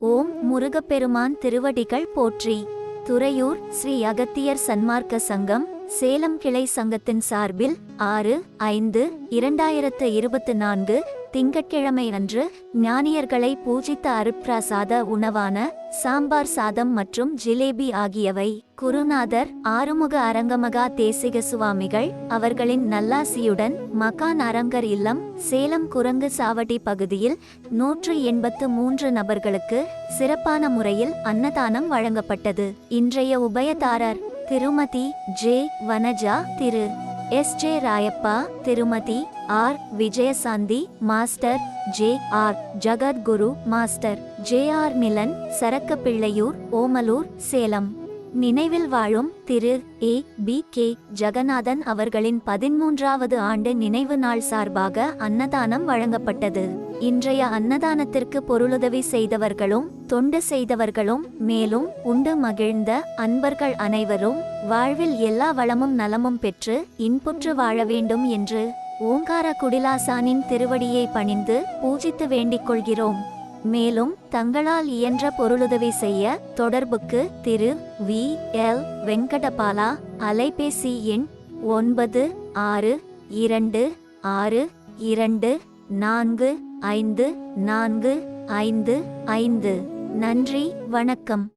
ஓம் முருகப்பெருமான் திருவடிகள் போற்றி. துறையூர் ஸ்ரீ அகத்தியர் சன்மார்க்க சங்கம் சேலம் கிளை சங்கத்தின் சார்பில் ஆறு ஐந்து இரண்டாயிரத்து இருபத்து நான்கு திங்கட்கிழமை அன்று ஞானியர்களை பூஜித்த அருப்பிரசாத உணவான சாம்பார் சாதம் மற்றும் ஜிலேபி ஆகியவை குருநாதர் ஆறுமுக அரங்கமகா தேசிக சுவாமிகள் அவர்களின் நல்லாசியுடன் மகான் அரங்கர் இல்லம் சேலம் குரங்கு சாவடி பகுதியில் நூற்று எண்பத்து மூன்று நபர்களுக்கு சிறப்பான முறையில் அன்னதானம் வழங்கப்பட்டது. இன்றைய உபயதாரர் திருமதி ஜே. வனஜா திரு. எஸ். ஜே. ராயப்பா திருமதி R. Vijayashanti master J. R. Jagadguru master J. R. Milan Sarakkapillaiyur Omalur Salem. நினைவில் வாழும் திரு. ஏ. பி. கே. ஜெகநாதன் அவர்களின் பதிமூன்றாவது ஆண்டு நினைவு நாள் சார்பாக அன்னதானம் வழங்கப்பட்டது. இன்றைய அன்னதானத்திற்கு பொருளுதவி செய்தவர்களும் தொண்டு செய்தவர்களும் மேலும் உண்டு மகிழ்ந்த அன்பர்கள் அனைவரும் வாழ்வில் எல்லா வளமும் நலமும் பெற்று இன்புற்று வாழ வேண்டும் என்று ஓங்கார குடிலாசானின் திருவடியை பணிந்து பூஜித்து வேண்டிக் கொள்கிறோம். மேலும் தங்களால் இயன்ற பொருளுதவி செய்ய தொடர்புக்கு திரு. வி. எல். வெங்கடபாலா அலைபேசி எண் ஒன்பது ஆறு இரண்டு ஆறு இரண்டு நான்கு ஐந்து நான்கு ஐந்து ஐந்து. நன்றி வணக்கம்.